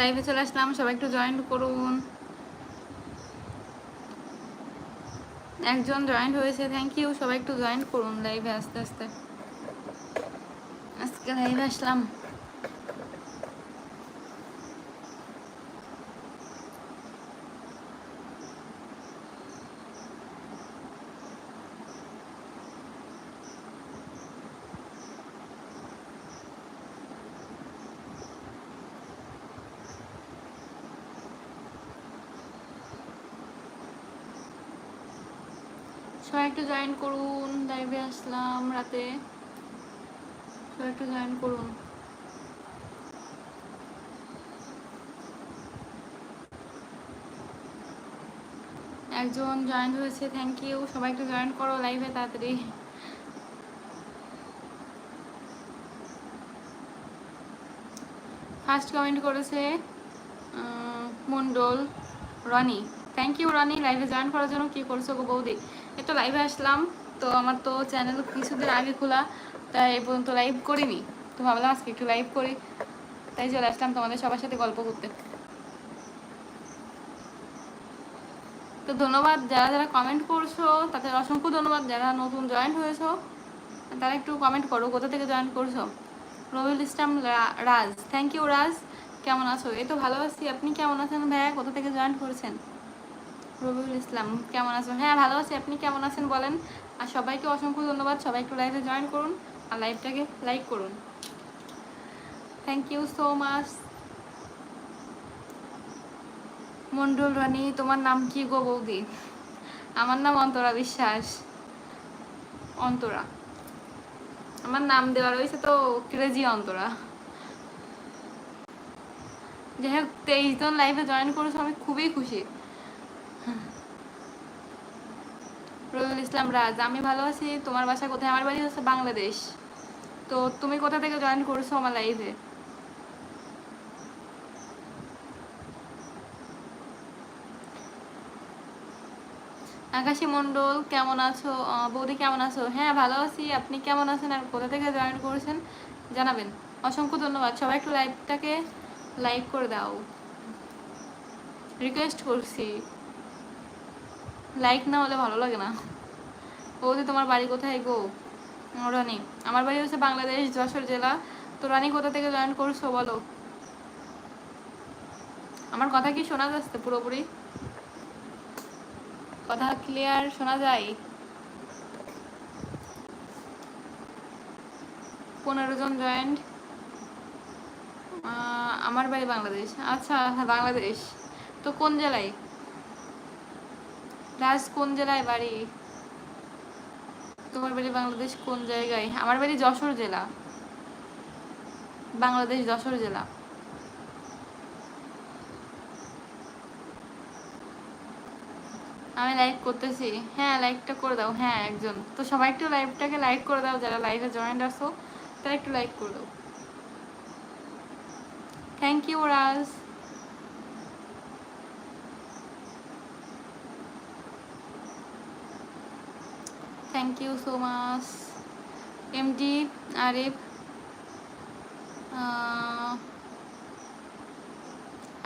লাইভে চলে আসলাম, সবাই একটু জয়েন করুন। একজন জয়েন্ট হয়েছে থ্যাংক ইউ সবাই একটু জয়েন করুন লাইভে আস্তে আস্তে। আজকে লাইভে আসলাম। সবাই একটু জয়েন করুন লাইভে আসলাম রাতে। সবাই একটু জয়েন করুন। একজন জয়েন হয়েছে থ্যাংক ইউ সবাই একটু জয়েন করো লাইভে তাড়াতাড়ি। ফার্স্ট কমেন্ট করেছে Mondal, Roni. Thank you Roni. লাইভে জয়েন করার জন্য কি করছ গো বৌদি? তো লাইভে আসলাম, তো আমার তো চ্যানেল কিছুদিন আগে খোলা, তাই এ পর্যন্ত লাইভ করিনি। তো ভাবলাম আজকে একটু লাইভ করি। তাই চলে আসলাম তোমাদের সবার সাথে গল্প করতে। তো ধন্যবাদ যারা যারা কমেন্ট করছ, তাদের অসংখ্য ধন্যবাদ যারা নতুন জয়েন হয়েছো, তারা একটু কমেন্ট করো, কোথা থেকে জয়েন করছ? রবিউল ইসলাম রাজ থ্যাংক ইউ রাজ কেমন আছো? এই তো ভালো আছি, আপনি কেমন আছেন? ভাইয়া, কোথা থেকে জয়েন করেছেন? রবিউল ইসলাম, কেমন আছো হ্যাঁ ভালো আছি। আপনি কেমন আছেন বলেন? আর সবাইকে অসংখ্য ধন্যবাদ। সবাই একটু লাইভে জয়েন করুন আর লাইভটাকে লাইক করুন। Thank you so much Mondal Rani, তোমার নাম কি গো বৌদি? আমার নাম অন্তরা বিশ্বাস। অন্তরা। আমার নাম দেওয়া রয়েছে তো ক্রেজি অন্তরা। যাই হোক, তেইশ জন লাইভে জয়েন করেছ, আমি খুবই খুশি। রবিউল ইসলাম রাজ, আমি ভালো আছি। তোমার বাসা কোথায়? আমার বাড়ি হচ্ছে বাংলাদেশ। তো তুমি কোথা থেকে জয়েন করেছ আমার আকাশী মণ্ডল, কেমন আছো? বৌদি কেমন আছো? হ্যাঁ ভালো আছি। আপনি কেমন আছেন আর কোথা থেকে জয়েন করেছেন? জানাবেন। অসংখ্য ধন্যবাদ। সবাই একটু লাইভটাকে লাইক করে দাও। রিকোয়েস্ট করছি। লাইক না হলে ভালো লাগে না। বৌদি তোমার বাড়ি কোথায় গো? রানী। আমার বাড়ি হচ্ছে বাংলাদেশ যশোর জেলা। তো রানি কোথা থেকে জয়েন করছ বলো? আমার কথা কি শোনা যাচ্ছে পুরোপুরি? কথা ক্লিয়ার শোনা যায়? পনেরো জন জয়েন্ট আমার বাড়ি বাংলাদেশ। আচ্ছা হ্যাঁ, বাংলাদেশ। তো কোন জেলায়? রাজ কোন জেলায় বাড়ি? তোমার বাড়ি বাংলাদেশ কোন জায়গায়? আমার বাড়ি যশোর জেলা। বাংলাদেশ যশোর জেলা। আমি লাইক করতেছি। হ্যাঁ লাইকটা করে দাও। হ্যাঁ একজন। তো সবাই একটু লাইভটাকে লাইক করে দাও। যারা লাইভে জয়েন্ট আসো তারা একটু লাইক করে দাও। Thank you Raj thank you so much MD Arif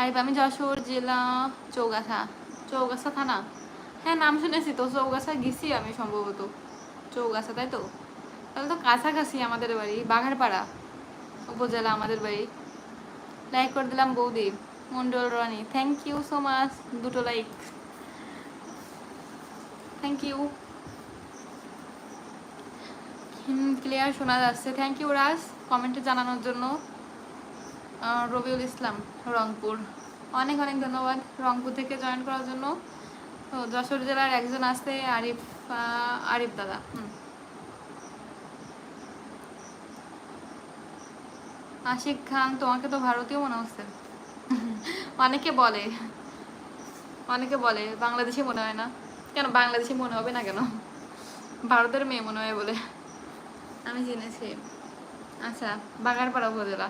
Arif আমি যশোর জেলা চৌগাছা। চৌগাছা থানা। হ্যাঁ নাম শুনেছি তো, চৌগাছা গেছি আমি সম্ভবত। চৌগাছা, তাই তো? তাহলে তো কাছাকাছি আমাদের বাড়ি, বাঘারপাড়া উপজেলা আমাদের বাড়ি। লাইক করে দিলাম বৌদি, Mondal Rani. Thank you so much দুটো লাইক থ্যাংক ইউ ক্লিয়ার শোনা যাচ্ছে। থ্যাংক ইউ রাজ কমেন্টে জানানোর জন্য। রবিউল ইসলাম, রংপুর। অনেক অনেক ধন্যবাদ রংপুর থেকে জয়েন করার জন্য। তো যশোর জেলার একজন আছে আরিফ আরিফ দাদা। আশিক খান, তোমাকে তো ভারতীয় মনে হচ্ছে। অনেকে বলে অনেকে বলে, বাংলাদেশি মনে হয় না। কেন বাংলাদেশি মনে হবে না কেন? ভারতের মেয়ে মনে হয় বলে। আমি জেনেছি। আচ্ছা বাগারপাড়া উপজেলা।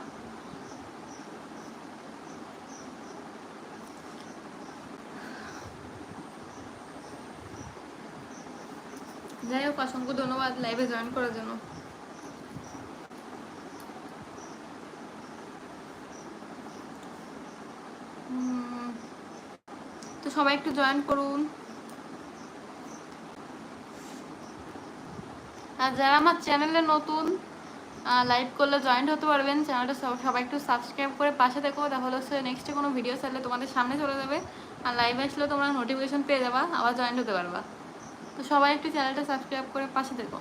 যাই হোক, অসংখ্য ধন্যবাদ লাইভে জয়েন করার জন্য। তো সবাই একটু জয়েন করুন। আর যারা আমার চ্যানেলে নতুন লাইভ করলে জয়েন্ট হতে পারবেন। চ্যানেলটা সব- সবাই একটু সাবস্ক্রাইব করে পাশে দেখো তাহলে হচ্ছে নেক্সটে কোনো ভিডিও চাইলে তোমাদের সামনে চলে যাবে। আর লাইভ আসলে তোমরা নোটিফিকেশন পেয়ে যাবা, আবার জয়েন্ট হতে পারবা। তো সবাই একটু চ্যানেলটা সাবস্ক্রাইব করে পাশে দেখো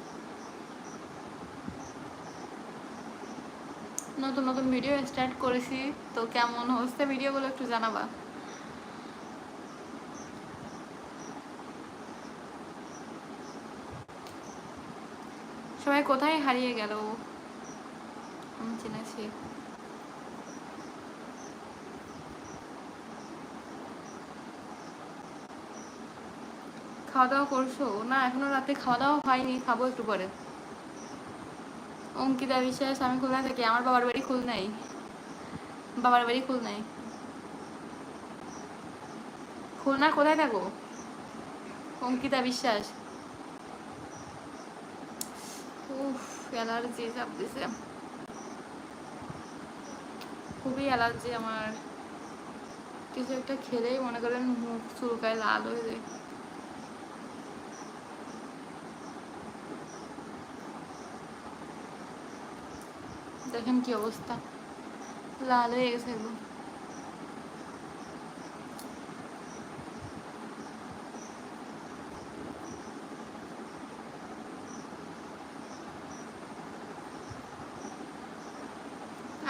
নতুন নতুন ভিডিও স্টার্ট করেছি। তো কেমন হচ্ছে ভিডিওগুলো একটু জানাবা। সবাই কোথায় হারিয়ে গেল? আমি চিনেছি খাওয়া দাওয়া করছ? না, এখনও রাতে খাওয়া দাওয়া হয়নি, খাব একটু পরে। অঙ্কিতা বিশ্বাস, আমি খুলনা থাকি, আমার বাবার বাড়ি খুল খুলনাই বাবার বাড়ি খুল খুলনাই খুলনার কোথায় থাকো? অঙ্কিতা বিশ্বাস। অ্যালার্জি চাপ দিছে। খুবই অ্যালার্জি আমার। কিছু একটা খেলেই মনে করেন মুখ চুলকায় লাল হয়ে যায়। দেখেন কি অবস্থা। লাল হয়ে গেছে একদম।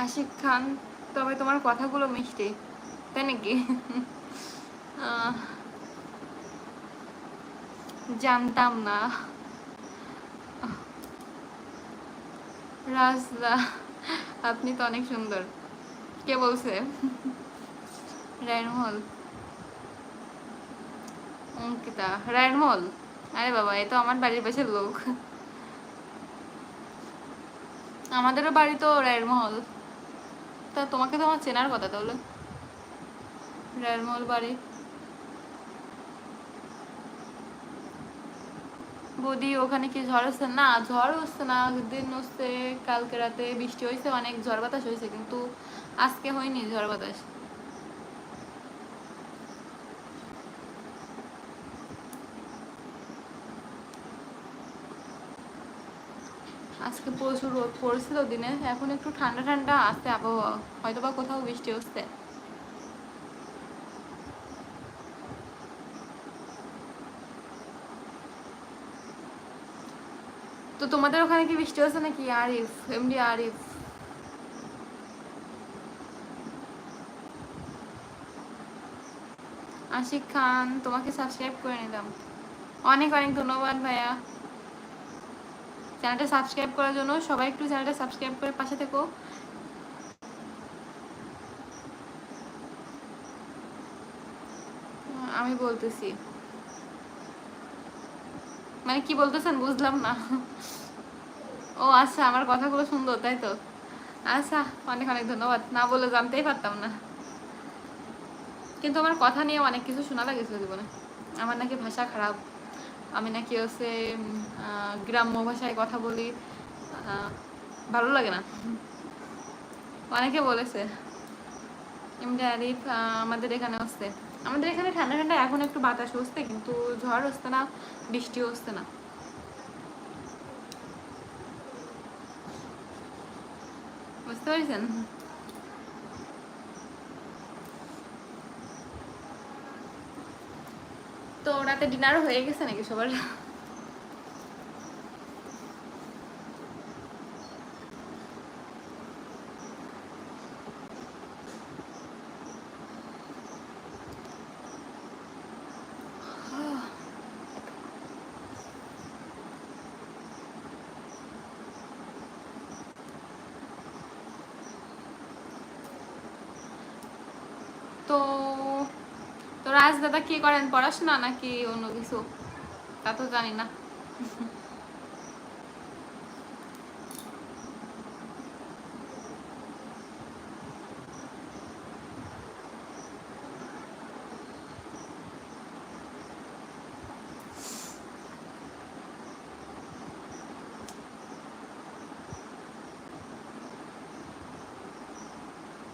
আশিক খান, তবে তোমার কথাগুলো মিষ্টি, তাই নাকি? জানতাম না। রাজদা, আপনি তো অনেক সুন্দর। কে বলছে? রায়নমহল অঙ্কিতা রায়নমহল আরে বাবা, এ তো আমার বাড়ির পাশের লোক। আমাদেরও বাড়ি তো রায়মহল তা তোমাকে তো আমার চেনার কথা তাহলে। রেলমল বাড়ি। বৌদি, ওখানে কি ঝড় হচ্ছে? না ঝড় হচ্ছে না দিন হচ্ছে, কালকে রাতে বৃষ্টি হয়েছে, অনেক ঝড় বাতাস হয়েছে, কিন্তু আজকে হয়নি ঝড় বাতাস। আজকে প্রচুর রোদ পড়েছিল দিনে, এখন একটু ঠান্ডা ঠান্ডা আসছে আবহাওয়া। হয়তো বা কোথাও বৃষ্টি হচ্ছে। তো তোমাদের ওখানে কি বৃষ্টি হচ্ছে নাকি? আরিফ, এমডি আরিফ। আশিক খান, তোমাকে সাবস্ক্রাইব করে নিলাম। অনেক অনেক ধন্যবাদ ভাইয়া। চ্যানেলটা সাবস্ক্রাইব করার জন্য সবাই একটু চ্যানেলটা সাবস্ক্রাইব করে পাশে থেকো। আমি বলতেছি। মানে কি বলতেছেন বুঝলাম না। ও আচ্ছা আমার কথাগুলো সুন্দর, তাই তো? আচ্ছা অনেক অনেক ধন্যবাদ। না বলে জানতেই পারতাম না। কিন্তু আমার কথা নিয়ে অনেক কিছু শোনা লাগেছিল জীবনে। আমার নাকি ভাষা খারাপ। আমি নাকি হচ্ছে গ্রাম্য ভাষায় কথা বলি ভালো লাগে না। অনেকে বলেছে এমনি আরিফ আমাদের এখানে হচ্ছে, আমাদের এখানে ঠান্ডা ঠান্ডা, এখন একটু বাতাস হচ্ছে, কিন্তু ঝড় হচ্ছে না বৃষ্টিও হচ্ছে না। বুঝতে পারছেন? তো রাতে ডিনার হয়ে গেছে নাকি সবার? রাজ দাদা কি করেন? পড়াশোনা নাকি অন্য কিছু? তা তো জানি না।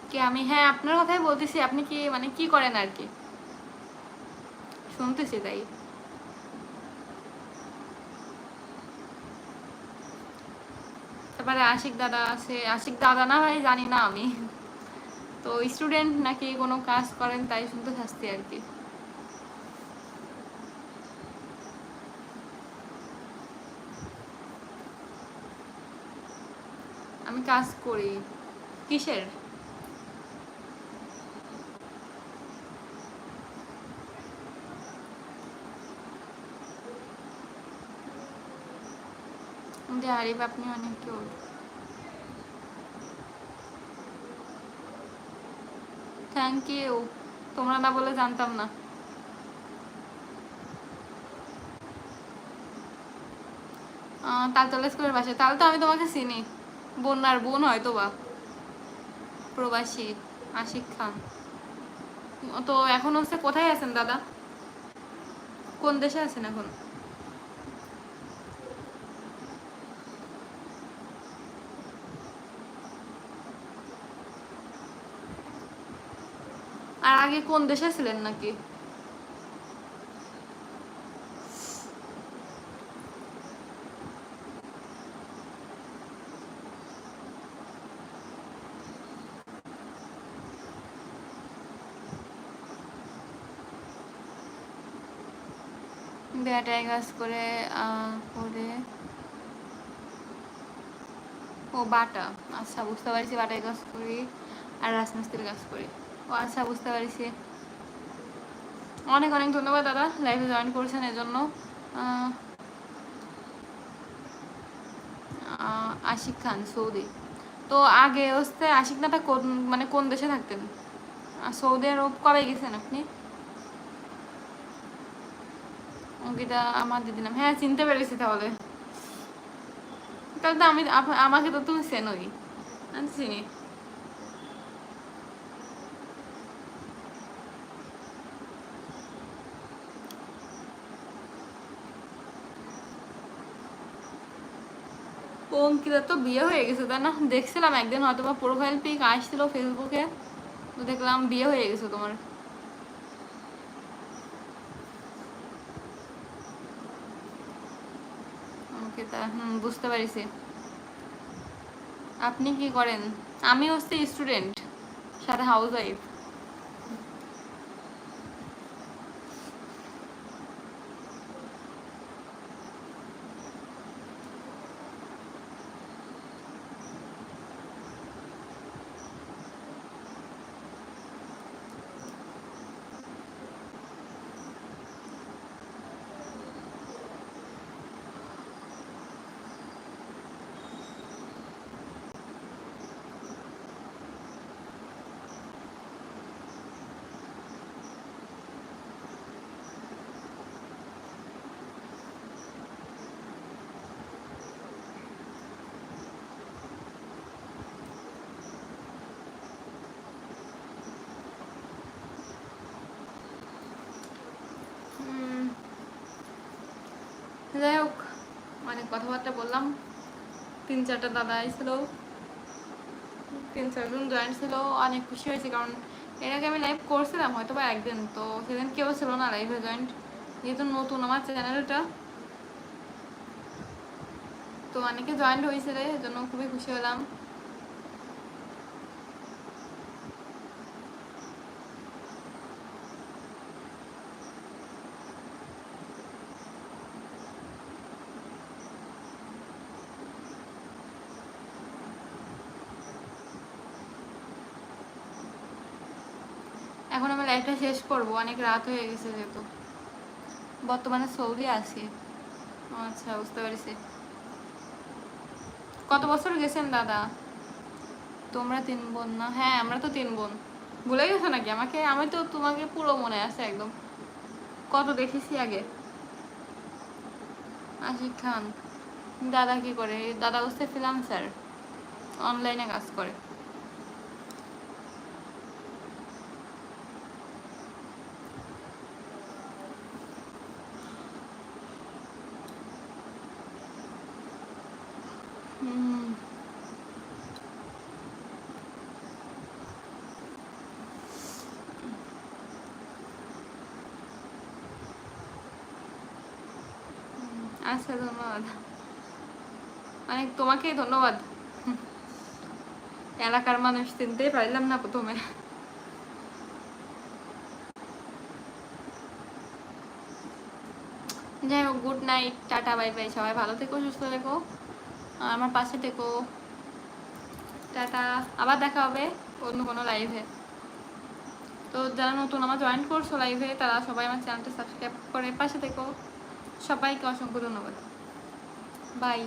কি আমি? হ্যাঁ আপনার কথাই বলতেছি। আপনি কি মানে কি করেন আর কি? শুনতেছি তাই তারপরে আশিক আছে আশিক দাদা না না আমি তো স্টুডেন্ট নাকি কোনো কাজ করেন তাই শুনতে থাকছি আর কি আমি কাজ করি কিসের যে আরিফ আপনি অনেক কিউট থ্যাংক ইউ তোমরা না বলে জানতাম না। তালতলা স্কুলের পাশে। তাহলে তো আমি তোমাকে চিনি। বন্যার বোন হয়তো বা প্রবাসী, আশিক খান। তো এখন হচ্ছে কোথায় আছেন দাদা? কোন দেশে আছেন এখন? আর আগে কোন দেশে ছিলেন নাকি? বেটায় কাজ করে করে। ও বাটা। আচ্ছা বুঝতে পারছি, বাটায় কাজ করি। আর রাজমিস্ত্রির কাজ করি। ও আচ্ছা বুঝতে পারছি। অনেক অনেক ধন্যবাদ দাদা লাইভে জয়েন করেছেন এজন্য। আশিক খান, সৌদি। তো আগে হচ্ছে আশিক দাদা কোন মানে কোন দেশে থাকতেন? সৌদি আরব কবে গেছেন আপনি? অঙ্কিতা, আমার দিদি নাম। হ্যাঁ চিনতে পেরেছি তাহলে। তাহলে তো আমি আমাকে তো তুমি চেনোই। আমি চিনি। ও অঙ্কিতা তো বিয়ে হয়ে গেছে, তাই না? দেখছিলাম একদিন হয়তো বা প্রোফাইল পিক আসছিল ফেসবুকে, তো দেখলাম বিয়ে হয়ে গেছে তোমার। অঙ্কিতা, হুম, বুঝতে পারিছি। আপনি কি করেন? আমি হচ্ছে স্টুডেন্ট সাথে হাউস ওয়াইফ যাই হোক, অনেক কথাবার্তা বললাম। তিন চারটা দাদা এসেছিল। তিন চারজন জয়েন্ট ছিল। অনেক খুশি হয়েছি কারণ এর আগে আমি লাইভ করছিলাম হয়তো বা একদিন। তো সেদিন কেউ ছিল না লাইভে জয়েন্ট যেহেতু নতুন আমার চ্যানেলটা তো অনেকে জয়েন্ট হয়েছিল এর জন্য খুবই খুশি হলাম এখন আমি লাইভটা শেষ করব, অনেক রাত হয়ে গেছে যেহেতু। বর্তমানে সৌদি আছি। আচ্ছা বুঝতে পেরেছি। কত বছর গেছেন, দাদা? তোমরা তিন বোন না? হ্যাঁ আমরা তো তিন বোন। ভুলে গেছো নাকি? আমাকে, আমি তো তোমাকে পুরো মনে আছে একদম। কত দেখেছি আগে। আশিক খান। দাদা কি করে? দাদা হচ্ছে ফ্রিলান্সার অনলাইনে কাজ করে হুম আচ্ছা ধন্যবাদ। অনেক তোমাকে ধন্যবাদ। এলাকার মানুষ চিনতেই পারলাম না প্রথমে। যাই হোক good night tata bye bye সবাই ভালো থেকো, সুস্থ থেকো। আমার পাশে থেকো। টাটা। আবার দেখা হবে অন্য কোনো লাইভে তো যারা নতুন আমার জয়েন করছ লাইভে তারা সবাই আমার চ্যানেলটা সাবস্ক্রাইব করে পাশে থেকো। সবাইকে অসংখ্য ধন্যবাদ। বাই।